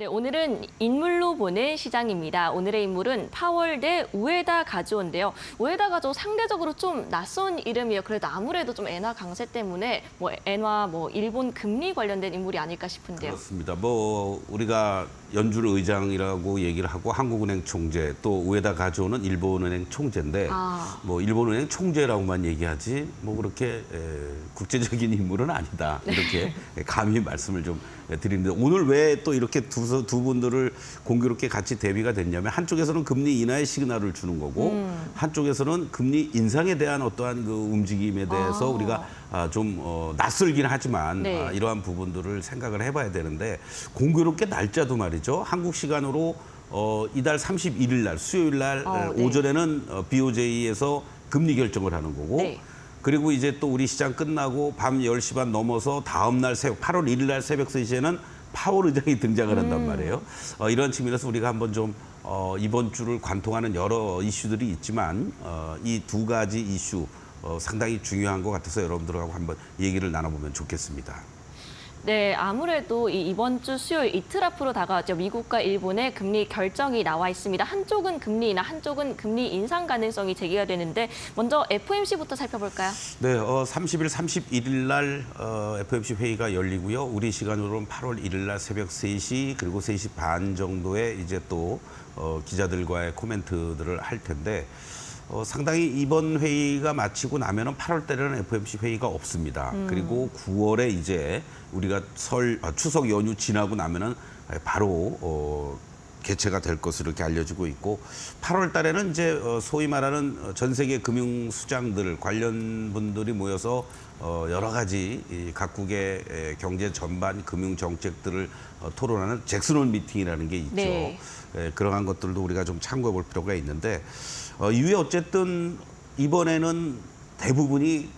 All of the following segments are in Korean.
네, 오늘은 인물로 보는 시장입니다. 오늘의 인물은 파월 대 우에다 가즈오인데요. 우에다 가즈오 상대적으로 좀 낯선 이름이에요. 그래도 아무래도 좀 엔화 강세 때문에 뭐 엔화 뭐 일본 금리 관련된 인물이 아닐까 싶은데요. 그렇습니다. 뭐 우리가 연준 의장이라고 얘기를 하고 한국은행 총재 또 우에다 가져오는 일본은행 총재인데 아. 뭐 일본은행 총재라고만 얘기하지 뭐 그렇게 에, 국제적인 인물은 아니다 이렇게 감히 말씀을 좀 드립니다. 오늘 왜 또 이렇게 두, 두 분들을 공교롭게 같이 대비가 됐냐면 한쪽에서는 금리 인하의 시그널을 주는 거고 음. 한쪽에서는 금리 인상에 대한 어떠한 그 움직임에 대해서 아. 우리가 아, 좀 어, 낯설긴 하지만 네. 아, 이러한 부분들을 생각을 해봐야 되는데 공교롭게 날짜도 말이죠. 한국 시간으로 어, 이달 31일 날 수요일 날 어, 네. 오전에는 어, BOJ에서 금리 결정을 하는 거고 네. 그리고 이제 또 우리 시장 끝나고 밤 10시 반 넘어서 다음 날 새벽 8월 1일 날 새벽 3시에는 파월 의장이 등장을 한단 음. 말이에요. 어, 이런 측면에서 우리가 한번 좀 어, 이번 주를 관통하는 여러 이슈들이 있지만 어, 이 두 가지 이슈 어, 상당히 중요한 것 같아서 여러분들하고 한번 얘기를 나눠보면 좋겠습니다. 네, 아무래도 이 이번 주 수요일 이틀 앞으로 다가왔죠. 미국과 일본의 금리 결정이 나와 있습니다. 한쪽은 금리 인하, 한쪽은 금리 인상 가능성이 제기가 되는데 먼저 FOMC부터 살펴볼까요? 네, 어, 30일, 31일 날 어, FOMC 회의가 열리고요. 우리 시간으로는 8월 1일 날 새벽 3시 그리고 3시 반 정도에 이제 또 어, 기자들과의 코멘트들을 할 텐데 어, 상당히 이번 회의가 마치고 나면은 8월 달에는 FOMC 회의가 없습니다. 그리고 9월에 이제 우리가 설 아, 추석 연휴 지나고 나면은 바로 어, 개최가 될 것으로 이렇게 알려지고 있고 8월 달에는 이제 어, 소위 말하는 전 세계 금융 수장들 관련 분들이 모여서 어, 여러 가지 이 각국의 에, 경제 전반 금융 정책들을 어, 토론하는 잭슨홀 미팅이라는 게 있죠. 네. 에, 그러한 것들도 우리가 좀 참고해 볼 필요가 있는데 어, 이후에 어쨌든 이번에는 대부분이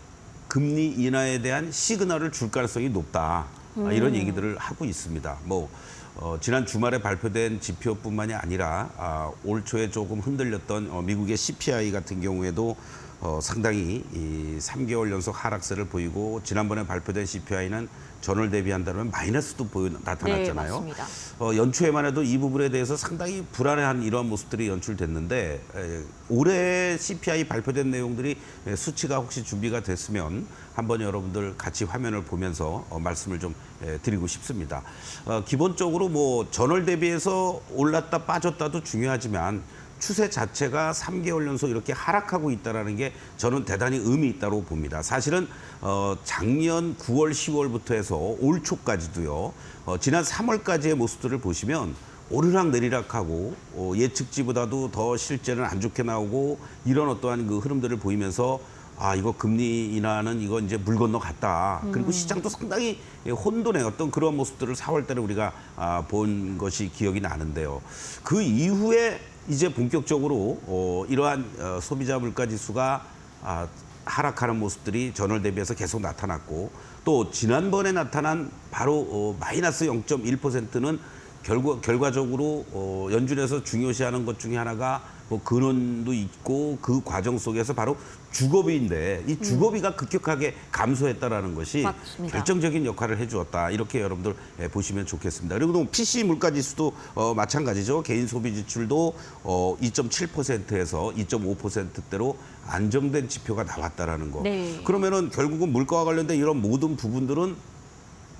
금리 인하에 대한 시그널을 줄 가능성이 높다. 아, 이런 얘기들을 하고 있습니다. 뭐 어, 지난 주말에 발표된 지표뿐만이 아니라 아, 올 초에 조금 흔들렸던 어, 미국의 CPI 같은 경우에도 어, 상당히 이 3개월 연속 하락세를 보이고 지난번에 발표된 CPI는 전월 대비한다면 마이너스도 보여 나타났잖아요. 네, 맞습니다. 어, 연초에만 해도 이 부분에 대해서 상당히 불안해한 이러한 모습들이 연출됐는데 에, 올해 CPI 발표된 내용들이 에, 수치가 혹시 준비가 됐으면 한번 여러분들 같이 화면을 보면서 어, 말씀을 좀 에, 드리고 싶습니다. 어, 기본적으로 뭐 전월 대비해서 올랐다 빠졌다도 중요하지만 추세 자체가 3개월 연속 이렇게 하락하고 있다라는 게 저는 대단히 의미 있다고 봅니다. 사실은 어, 작년 9월, 10월부터 해서 올 초까지도요. 어, 지난 3월까지의 모습들을 보시면 오르락 내리락하고 어, 예측치보다도 더 실제는 안 좋게 나오고 이런 어떠한 그 흐름들을 보이면서 아 이거 금리 인하는 이거 이제 물 건너 갔다. 그리고 시장도 상당히 혼돈의 어떤 그런 모습들을 4월달에 우리가 아, 본 것이 기억이 나는데요. 그 이후에 이제 본격적으로 어, 이러한 어, 소비자 물가 지수가 아, 하락하는 모습들이 전월 대비해서 계속 나타났고 또 지난번에 나타난 바로 어, 마이너스 0.1%는 결과, 결과적으로 어, 연준에서 중요시하는 것 중에 하나가 뭐 근원도 있고 그 과정 속에서 바로 주거비인데 이 주거비가 급격하게 감소했다라는 것이 맞습니다. 결정적인 역할을 해주었다 이렇게 여러분들 예, 보시면 좋겠습니다. 그리고 또 PC 물가지수도 어, 마찬가지죠. 개인 소비 지출도 어, 2.7%에서 2.5%대로 안정된 지표가 나왔다라는 거. 네. 그러면은 결국은 물가와 관련된 이런 모든 부분들은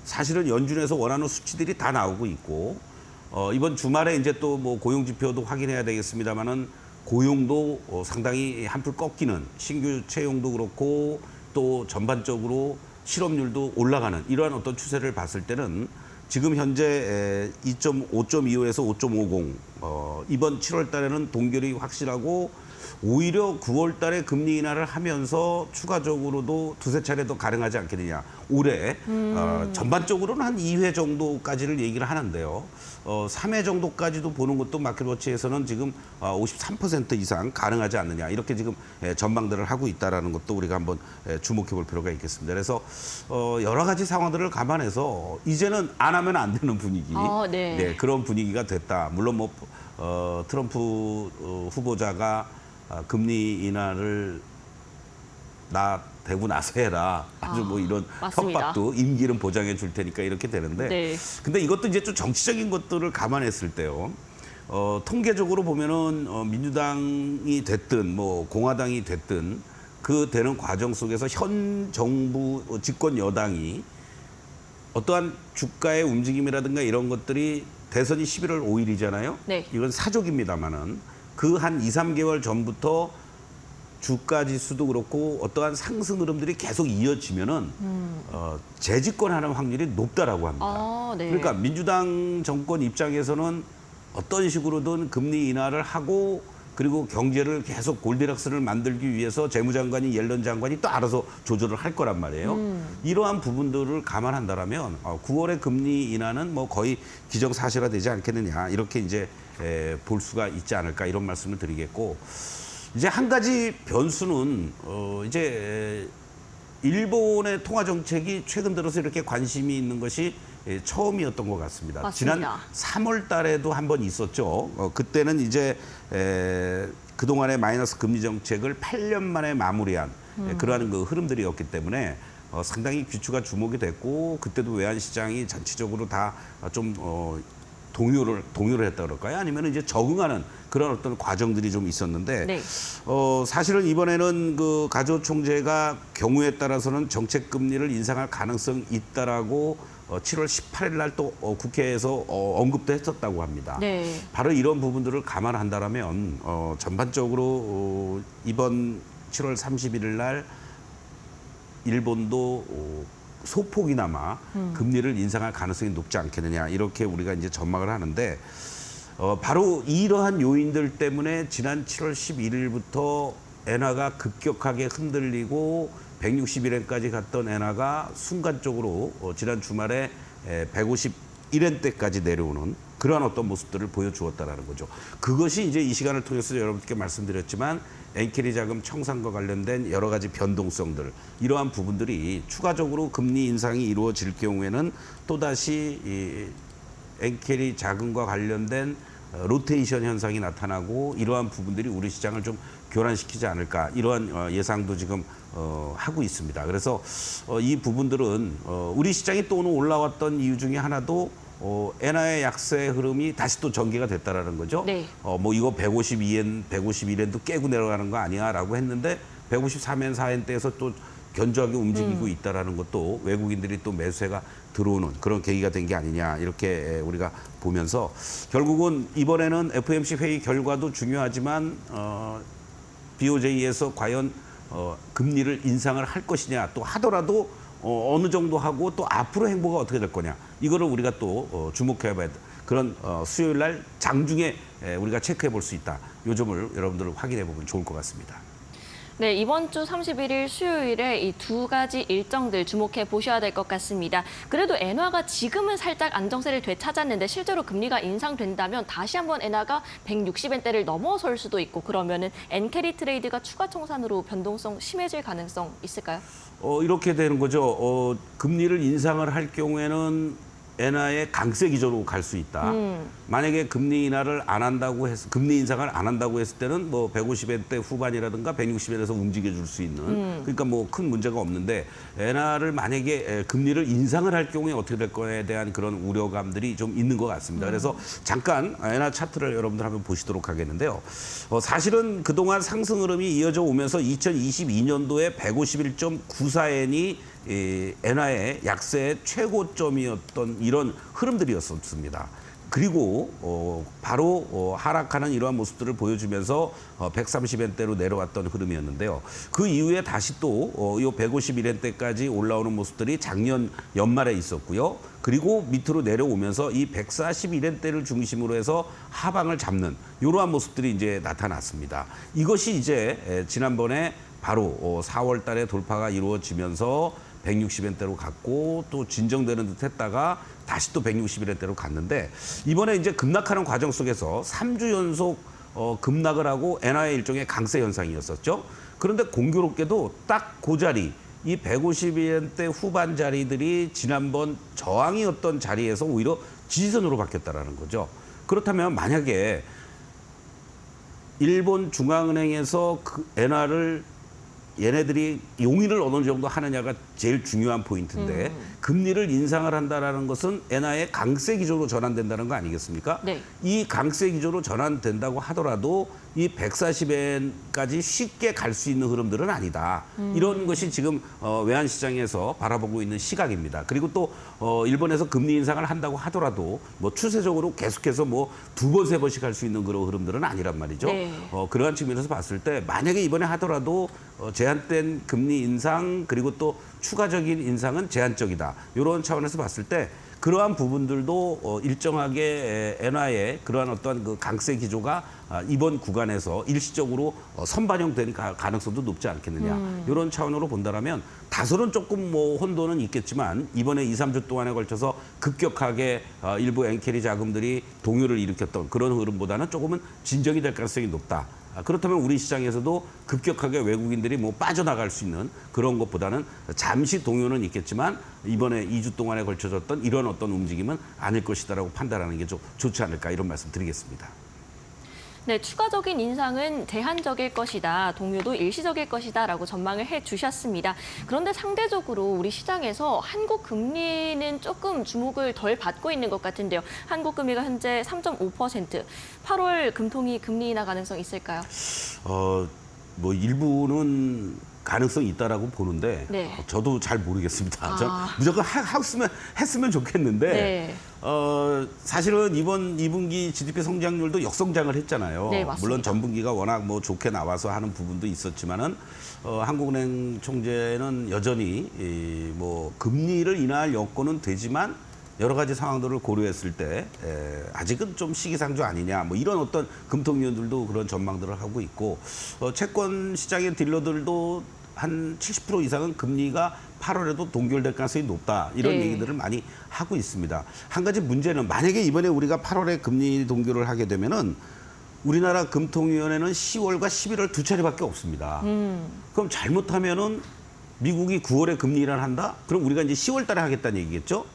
사실은 연준에서 원하는 수치들이 다 나오고 있고 어, 이번 주말에 이제 또 뭐 고용 지표도 확인해야 되겠습니다만은 고용도 어, 상당히 한풀 꺾이는 신규 채용도 그렇고 또 전반적으로 실업률도 올라가는 이러한 어떤 추세를 봤을 때는 지금 현재 2.5.25에서 5.50 어, 이번 7월 달에는 동결이 확실하고 오히려 9월 달에 금리 인하를 하면서 추가적으로도 두세 차례 더 가능하지 않겠느냐. 올해 어, 전반적으로는 한 2회 정도까지를 얘기를 하는데요. 어, 3회 정도까지도 보는 것도 마켓워치에서는 지금 어, 53% 이상 가능하지 않느냐. 이렇게 지금 예, 전망들을 하고 있다라는 것도 우리가 한번 예, 주목해 볼 필요가 있겠습니다. 그래서 어, 여러 가지 상황들을 감안해서 이제는 안 하면 안 되는 분위기. 아, 네. 그런 분위기가 됐다. 물론 뭐 어, 트럼프 어, 후보자가 아, 금리 인하를 나 되고 나서 해라. 아주 아, 뭐 이런 맞습니다. 협박도 임기는 보장해 줄 테니까 이렇게 되는데. 네. 근데 이것도 이제 좀 정치적인 것들을 감안했을 때요. 어, 통계적으로 보면은 어, 민주당이 됐든 뭐 공화당이 됐든 그 되는 과정 속에서 현 정부 어, 집권 여당이 어떠한 주가의 움직임이라든가 이런 것들이 대선이 11월 5일이잖아요. 네. 이건 사족입니다만은 그한 2, 3개월 전부터 주가 지수도 그렇고 어떠한 상승 흐름들이 계속 이어지면은 어, 재집권하는 확률이 높다라고 합니다. 음. 아, 네. 그러니까 민주당 정권 입장에서는 어떤 식으로든 금리 인하를 하고 그리고 경제를 계속 골디락스를 만들기 위해서 재무장관이 옐런 장관이 또 알아서 조절을 할 거란 말이에요. 이러한 부분들을 감안한다라면 어, 9월의 금리 인하는 뭐 거의 기정사실화되지 않겠느냐 이렇게 이제 에, 볼 수가 있지 않을까 이런 말씀을 드리겠고 이제 한 가지 변수는 어, 이제 일본의 통화 정책이 최근 들어서 이렇게 관심이 있는 것이 예, 처음이었던 것 같습니다. 맞습니다. 지난 3월 달에도 한 번 있었죠. 어, 그때는 이제 에, 그동안의 마이너스 금리 정책을 8년 만에 마무리한 예, 그러한 그 흐름들이었기 때문에 어, 상당히 귀추가 주목이 됐고 그때도 외환 시장이 전체적으로 다좀 어, 동요를 동요를 했다 그럴까요? 아니면 이제 적응하는 그런 어떤 과정들이 좀 있었는데 네. 어, 사실은 이번에는 그 가조 총재가 경우에 따라서는 정책 금리를 인상할 가능성이 있다라고 어, 7월 18일 날 또 어, 국회에서 어, 언급도 했었다고 합니다. 네. 바로 이런 부분들을 감안한다라면 어, 전반적으로 어, 이번 7월 31일 날 일본도 어, 소폭이나마 금리를 인상할 가능성이 높지 않겠느냐 이렇게 우리가 이제 전망을 하는데 어, 바로 이러한 요인들 때문에 지난 7월 11일부터 엔화가 급격하게 흔들리고 161엔까지 갔던 엔화가 순간적으로 어, 지난 주말에 151엔 대까지 내려오는 그러한 어떤 모습들을 보여주었다라는 거죠. 그것이 이제 이 시간을 통해서 여러분께 말씀드렸지만 엔캐리 자금 청산과 관련된 여러 가지 변동성들 이러한 부분들이 추가적으로 금리 인상이 이루어질 경우에는 또다시 이 엔캐리 자금과 관련된 어, 로테이션 현상이 나타나고 이러한 부분들이 우리 시장을 좀 교란시키지 않을까 이러한 어, 예상도 지금 어, 하고 있습니다. 그래서 어, 이 부분들은 어, 우리 시장이 또 오늘 올라왔던 이유 중에 하나도 어, 엔화의 약세 흐름이 다시 또 전개가 됐다라는 거죠. 네. 어, 뭐 이거 152엔, 151엔도 깨고 내려가는 거 아니야라고 했는데 153엔, 4엔대에서 또 견조하게 움직이고 있다라는 것도 외국인들이 또 매수세가 들어오는 그런 계기가 된 게 아니냐 이렇게 우리가 보면서 결국은 이번에는 FMC 회의 결과도 중요하지만 어, BOJ에서 과연 어, 금리를 인상을 할 것이냐 또 하더라도 어, 어느 정도 하고 또 앞으로 행보가 어떻게 될 거냐 이거를 우리가 또 어, 주목해 봐야 돼. 그런 어, 수요일 날 장중에 에, 우리가 체크해 볼 수 있다. 요 점을 여러분들 확인해 보면 좋을 것 같습니다. 네, 이번 주 31일 수요일에 이 두 가지 일정들 주목해 보셔야 될 것 같습니다. 그래도 엔화가 지금은 살짝 안정세를 되찾았는데 실제로 금리가 인상된다면 다시 한번 엔화가 160엔대를 넘어설 수도 있고 그러면은 엔캐리 트레이드가 추가 청산으로 변동성 심해질 가능성 있을까요? 어, 이렇게 되는 거죠. 어, 금리를 인상을 할 경우에는 엔화의 강세 기조로 갈 수 있다. 음. 만약에 금리 인하를 안 한다고 해서 금리 인상을 안 한다고 했을 때는 뭐 150엔대 후반이라든가 160엔에서 움직여 줄 수 있는 그러니까 뭐 큰 문제가 없는데 엔화를 만약에 에, 금리를 인상을 할 경우에 어떻게 될 거에 대한 그런 우려감들이 좀 있는 것 같습니다. 그래서 잠깐 엔화 차트를 여러분들 한번 보시도록 하겠는데요. 어, 사실은 그동안 상승 흐름이 이어져 오면서 2022년도에 151.94엔이 이 엔화의 약세의 최고점이었던 이런 흐름들이었습니다. 그리고 어, 바로 어, 하락하는 이러한 모습들을 보여주면서 어, 130엔대로 내려왔던 흐름이었는데요. 그 이후에 다시 또 어, 이 151엔대까지 올라오는 모습들이 작년 연말에 있었고요. 그리고 밑으로 내려오면서 이 141엔대를 중심으로 해서 하방을 잡는 이러한 모습들이 이제 나타났습니다. 이것이 이제 에, 지난번에 바로 어, 4월 달에 돌파가 이루어지면서 160엔대로 갔고 또 진정되는 듯 했다가 다시 또 161엔대로 갔는데 이번에 이제 급락하는 과정 속에서 3주 연속 어, 급락을 하고 엔화의 일종의 강세 현상이었었죠. 그런데 공교롭게도 딱 그 자리 이 150엔대 후반 자리들이 지난번 저항이었던 자리에서 오히려 지지선으로 바뀌었다라는 거죠. 그렇다면 만약에 일본 중앙은행에서 그 엔화를 얘네들이 용인을 어느 정도 하느냐가 제일 중요한 포인트인데 금리를 인상을 한다라는 것은 엔화의 강세 기조로 전환된다는 거 아니겠습니까? 네. 이 강세 기조로 전환된다고 하더라도 이 140엔까지 쉽게 갈 수 있는 흐름들은 아니다. 이런 것이 지금 어, 외환 시장에서 바라보고 있는 시각입니다. 그리고 또 어, 일본에서 금리 인상을 한다고 하더라도 뭐 추세적으로 계속해서 뭐 두 번 세 번씩 할 수 있는 그런 흐름들은 아니란 말이죠. 네. 어, 그러한 측면에서 봤을 때 만약에 이번에 하더라도 어, 제한된 금리 인상 그리고 또 추가적인 인상은 제한적이다. 이런 차원에서 봤을 때 그러한 부분들도 어, 일정하게 에, 엔화의 그러한 어떤 그 강세 기조가 아, 이번 구간에서 일시적으로 어, 선반영되는 가- 가능성도 높지 않겠느냐. 이런 차원으로 본다면 다소는 조금 뭐 혼돈은 있겠지만 이번에 2, 3주 동안에 걸쳐서 급격하게 어, 일부 엔캐리 자금들이 동요를 일으켰던 그런 흐름보다는 조금은 진정이 될 가능성이 높다. 아, 그렇다면 우리 시장에서도 급격하게 외국인들이 뭐 빠져나갈 수 있는 그런 것보다는 잠시 동요는 있겠지만 이번에 2주 동안에 걸쳐졌던 이런 어떤 움직임은 아닐 것이다라고 판단하는 게 좀 좋지 않을까 이런 말씀 드리겠습니다. 네, 추가적인 인상은 제한적일 것이다. 동요도 일시적일 것이다 라고 전망을 해 주셨습니다. 그런데 상대적으로 우리 시장에서 한국 금리는 조금 주목을 덜 받고 있는 것 같은데요. 한국 금리가 현재 3.5%. 8월 금통위 금리 인하 가능성 있을까요? 어, 뭐 일부는 가능성이 있다라고 보는데 네. 어, 저도 잘 모르겠습니다. 저 아. 무조건 하, 했으면 했으면 좋겠는데 네. 어, 사실은 이번 2분기 GDP 성장률도 역성장을 했잖아요. 네. 물론 전분기가 워낙 뭐 좋게 나와서 하는 부분도 있었지만은 어, 한국은행 총재는 여전히 이, 뭐 금리를 인하할 여건은 되지만 여러 가지 상황들을 고려했을 때 에, 아직은 좀 시기상조 아니냐 뭐 이런 어떤 금통위원들도 그런 전망들을 하고 있고 어, 채권 시장의 딜러들도 한 70% 이상은 금리가 8월에도 동결될 가능성이 높다 이런 네. 얘기들을 많이 하고 있습니다. 한 가지 문제는 만약에 이번에 우리가 8월에 금리 동결을 하게 되면은 우리나라 금통위원회는 10월과 11월 두 차례밖에 없습니다. 그럼 잘못하면은 미국이 9월에 금리 인하를 한다? 그럼 우리가 이제 10월 달에 하겠다는 얘기겠죠?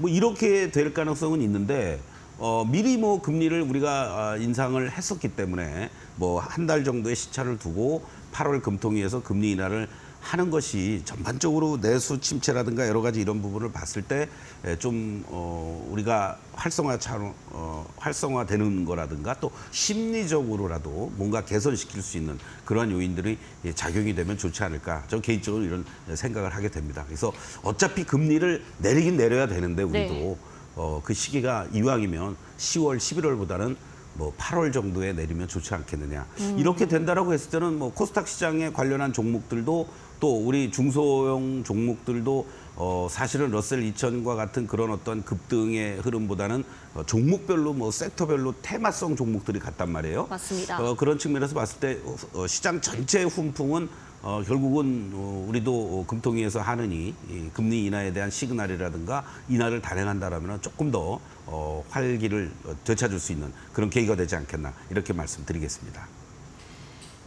뭐 이렇게 될 가능성은 있는데 어, 미리 뭐 금리를 우리가 아, 인상을 했었기 때문에 뭐 한 달 정도의 시차를 두고 8월 금통위에서 금리 인하를 하는 것이 전반적으로 내수 침체라든가 여러 가지 이런 부분을 봤을 때좀 어, 우리가 활성화 차로 어, 활성화되는 거라든가 또 심리적으로라도 뭔가 개선시킬 수 있는 그러한 요인들이 예, 작용이 되면 좋지 않을까 저 개인적으로 이런 생각을 하게 됩니다. 그래서 어차피 금리를 내리긴 내려야 되는데 우리도 네. 어, 그 시기가 이왕이면 10월, 11월보다는 뭐 8월 정도에 내리면 좋지 않겠느냐. 이렇게 된다라고 했을 때는 뭐 코스닥 시장에 관련한 종목들도 또 우리 중소형 종목들도 어, 사실은 러셀 2000과 같은 그런 어떤 급등의 흐름보다는 어, 종목별로 뭐 섹터별로 테마성 종목들이 같단 말이에요. 맞습니다. 어, 그런 측면에서 봤을 때 어, 시장 전체의 훈풍은 어, 결국은 어, 우리도 어, 금통위에서 하느니 이 금리 인하에 대한 시그널이라든가 인하를 단행한다라면 조금 더 어, 활기를 어, 되찾을 수 있는 그런 계기가 되지 않겠나 이렇게 말씀드리겠습니다.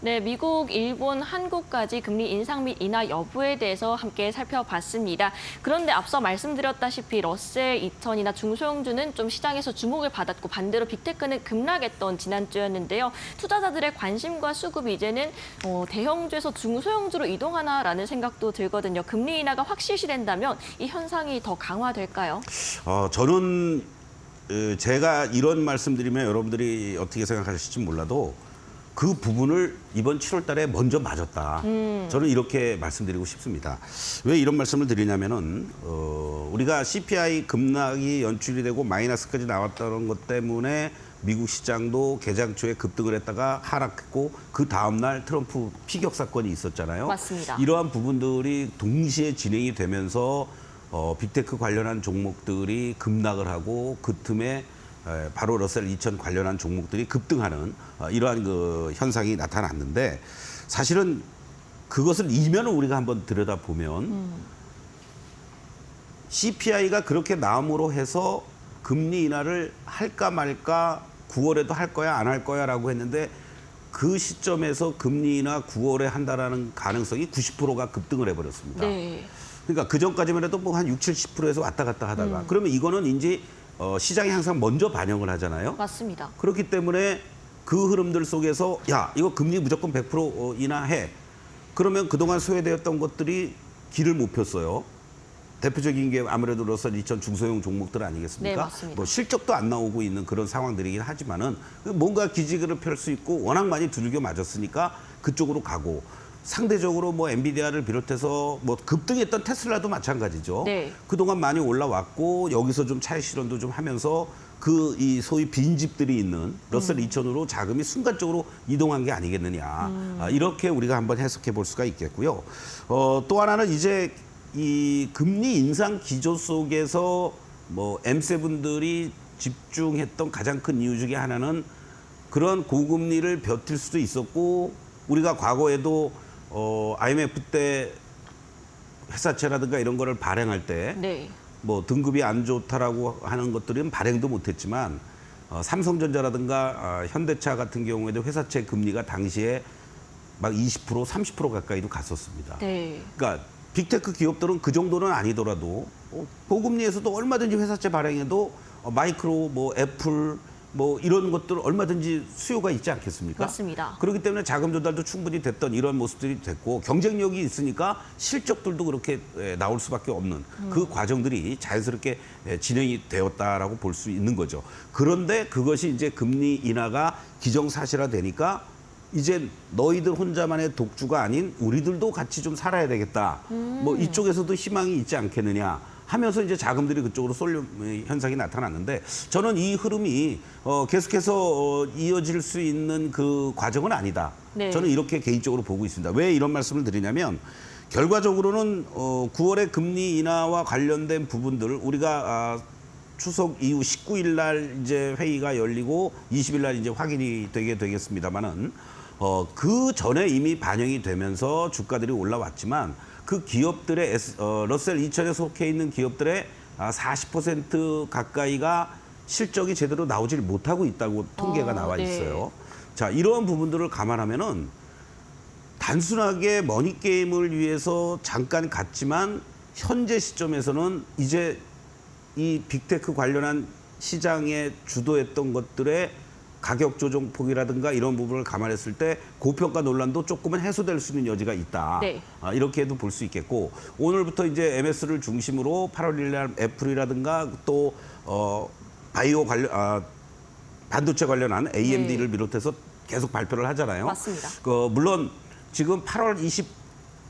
네, 미국, 일본, 한국까지 금리 인상 및 인하 여부에 대해서 함께 살펴봤습니다. 그런데 앞서 말씀드렸다시피 러셀 2000이나 중소형주는 좀 시장에서 주목을 받았고 반대로 빅테크는 급락했던 지난주였는데요. 투자자들의 관심과 수급이 이제는 어, 대형주에서 중소형주로 이동하나라는 생각도 들거든요. 금리 인하가 확실시 된다면 이 현상이 더 강화될까요? 어, 저는 어, 제가 이런 말씀드리면 여러분들이 어떻게 생각하실지 몰라도 그 부분을 이번 7월 달에 먼저 맞았다. 저는 이렇게 말씀드리고 싶습니다. 왜 이런 말씀을 드리냐면은 어, 우리가 CPI 급락이 연출이 되고 마이너스까지 나왔다는 것 때문에 미국 시장도 개장 초에 급등을 했다가 하락했고 그 다음 날 트럼프 피격 사건이 있었잖아요. 맞습니다. 이러한 부분들이 동시에 진행이 되면서 어, 빅테크 관련한 종목들이 급락을 하고 그 틈에 에, 바로 러셀 2000 관련한 종목들이 급등하는 어, 이러한 그 현상이 나타났는데 사실은 그것을 이면을 우리가 한번 들여다 보면 CPI가 그렇게 나옴으로 해서 금리 인하를 할까 말까 9월에도 할 거야 안 할 거야라고 했는데 그 시점에서 금리 인하 9월에 한다라는 가능성이 90%가 급등을 해버렸습니다. 네. 그러니까 그 전까지만 해도 뭐 한 6, 70%에서 왔다 갔다 하다가 그러면 이거는 이제 어, 시장이 항상 먼저 반영을 하잖아요. 맞습니다. 그렇기 때문에 그 흐름들 속에서 야 이거 금리 무조건 100% 어, 인하해. 그러면 그동안 소외되었던 것들이 길을 못 폈어요. 대표적인 게 아무래도 러셀 2000 중소형 종목들 아니겠습니까? 네, 맞습니다. 뭐 실적도 안 나오고 있는 그런 상황들이긴 하지만은 뭔가 기지개를 펼 수 있고 워낙 많이 두들겨 맞았으니까 그쪽으로 가고 상대적으로 뭐 엔비디아를 비롯해서 뭐 급등했던 테슬라도 마찬가지죠. 네. 그동안 많이 올라왔고 여기서 좀 차익 실현도 좀 하면서 그 이 소위 빈집들이 있는 러셀 2000으로 자금이 순간적으로 이동한 게 아니겠느냐. 아, 이렇게 우리가 한번 해석해 볼 수가 있겠고요. 어, 또 하나는 이제 이 금리 인상 기조 속에서 뭐 M7들이 집중했던 가장 큰 이유 중에 하나는 그런 고금리를 버틸 수도 있었고 우리가 과거에도 어, IMF 때 회사채라든가 이런 거를 발행할 때 네. 뭐 등급이 안 좋다라고 하는 것들은 발행도 못했지만 어, 삼성전자라든가 아, 현대차 같은 경우에도 회사채 금리가 당시에 막 20% 30% 가까이도 갔었습니다. 네. 그러니까 빅테크 기업들은 그 정도는 아니더라도 어, 고금리에서도 얼마든지 회사채 발행해도 어, 마이크로 뭐 애플 뭐 이런 것들 얼마든지 수요가 있지 않겠습니까? 맞습니다. 그렇기 때문에 자금 조달도 충분히 됐던 이런 모습들이 됐고 경쟁력이 있으니까 실적들도 그렇게 에, 나올 수밖에 없는 그 과정들이 자연스럽게 에, 진행이 되었다라고 볼 수 있는 거죠. 그런데 그것이 이제 금리 인하가 기정사실화 되니까 이제 너희들 혼자만의 독주가 아닌 우리들도 같이 좀 살아야 되겠다. 뭐 이쪽에서도 희망이 있지 않겠느냐. 하면서 이제 자금들이 그쪽으로 쏠려 현상이 나타났는데 저는 이 흐름이 어, 계속해서 어, 이어질 수 있는 그 과정은 아니다. 네. 저는 이렇게 개인적으로 보고 있습니다. 왜 이런 말씀을 드리냐면 결과적으로는 어, 9월의 금리 인하와 관련된 부분들을 우리가 아, 추석 이후 19일 날 이제 회의가 열리고 20일 날 이제 확인이 되게 되겠습니다만은 어, 그 전에 이미 반영이 되면서 주가들이 올라왔지만 그 기업들의 어, 러셀 2000에 속해 있는 기업들의 아, 40% 가까이가 실적이 제대로 나오질 못하고 있다고 통계가 어, 나와 네. 있어요. 자, 이러한 부분들을 감안하면은 단순하게 머니 게임을 위해서 잠깐 갔지만 현재 시점에서는 이제 이 빅테크 관련한 시장에 주도했던 것들의 가격 조정 폭이라든가 이런 부분을 감안했을 때 고평가 논란도 조금은 해소될 수 있는 여지가 있다. 네. 아, 이렇게도 볼 수 있겠고 오늘부터 이제 MS를 중심으로 8월 1일 날 애플이라든가 또 어, 바이오 관련 아, 반도체 관련한 AMD를 비롯해서 계속 발표를 하잖아요. 맞습니다. 그 물론 지금 8월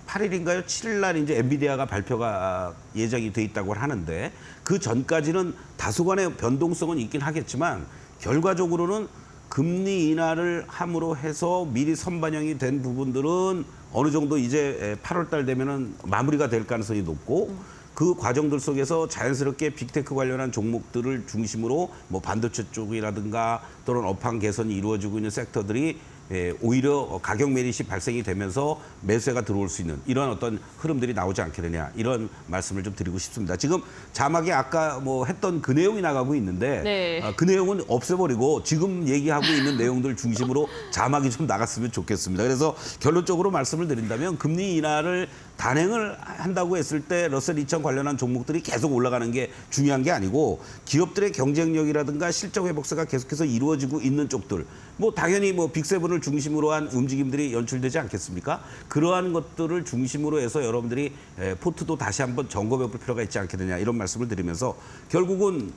28일인가요? 7일 날 이제 엔비디아가 발표가 예정이 돼 있다고 하는데 그 전까지는 다소간의 변동성은 있긴 하겠지만 결과적으로는 금리 인하를 함으로 해서 미리 선반영이 된 부분들은 어느 정도 이제 8월 달 되면은 마무리가 될 가능성이 높고 그 과정들 속에서 자연스럽게 빅테크 관련한 종목들을 중심으로 뭐 반도체 쪽이라든가 또는 업황 개선이 이루어지고 있는 섹터들이 예, 오히려 가격 메리시 발생이 되면서 매수가 들어올 수 있는 이런 어떤 흐름들이 나오지 않겠느냐 이런 말씀을 좀 드리고 싶습니다. 지금 자막에 아까 뭐 했던 그 내용이 나가고 있는데 네. 아, 그 내용은 없애버리고 지금 얘기하고 있는 내용들 중심으로 자막이 좀 나갔으면 좋겠습니다. 그래서 결론적으로 말씀을 드린다면 금리 인하를 단행을 한다고 했을 때 러셀 2000 관련한 종목들이 계속 올라가는 게 중요한 게 아니고 기업들의 경쟁력이라든가 실적 회복세가 계속해서 이루어지고 있는 쪽들 뭐 당연히 뭐 빅세븐을 중심으로 한 움직임들이 연출되지 않겠습니까? 그러한 것들을 중심으로 해서 여러분들이 에, 포트도 다시 한번 점검해 볼 필요가 있지 않겠느냐 이런 말씀을 드리면서 결국은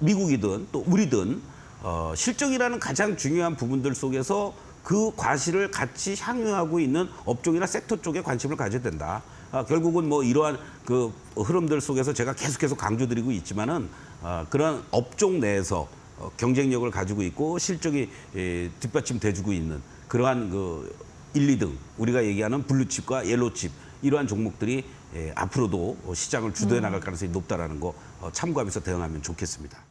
미국이든 또 우리든 어, 실적이라는 가장 중요한 부분들 속에서 그 과실을 같이 향유하고 있는 업종이나 섹터 쪽에 관심을 가져야 된다. 아, 결국은 뭐 이러한 그 흐름들 속에서 제가 계속해서 강조드리고 있지만은 아, 그런 업종 내에서 어, 경쟁력을 가지고 있고 실적이 에, 뒷받침돼주고 있는 그러한 그 1, 2등 우리가 얘기하는 블루칩과 옐로칩 이러한 종목들이 에, 앞으로도 시장을 주도해 나갈 가능성이 높다라는 거 어, 참고하면서 대응하면 좋겠습니다.